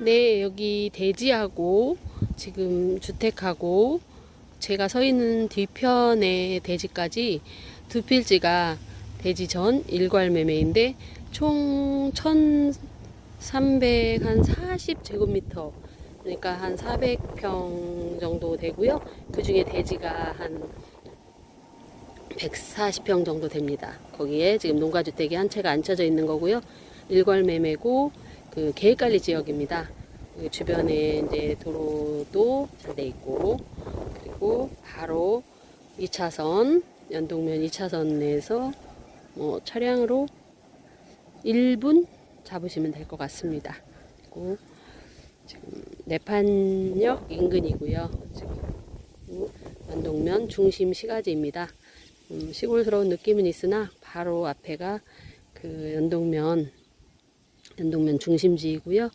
네, 여기 대지하고 지금 주택하고 제가 서 있는 뒤편의 대지까지 두 필지가 대지 전 일괄 매매인데 총 1,340제곱미터 그러니까 한 400평 정도 되고요. 그 중에 대지가 한 140평 정도 됩니다. 거기에 지금 농가주택이 한 채가 앉혀져 있는 거고요. 일괄 매매고 그 계획관리 지역입니다. 그 주변에 이제 도로도 잘 돼 있고 그리고 바로 2차선 연동면 2차선에서 뭐 차량으로 1분 잡으시면 될 것 같습니다. 그리고 지금 내판역 인근이고요. 지금 연동면 중심 시가지입니다. 음, 시골스러운 느낌은 있으나 바로 앞에가 그 연동면 연동면 중심지이고요.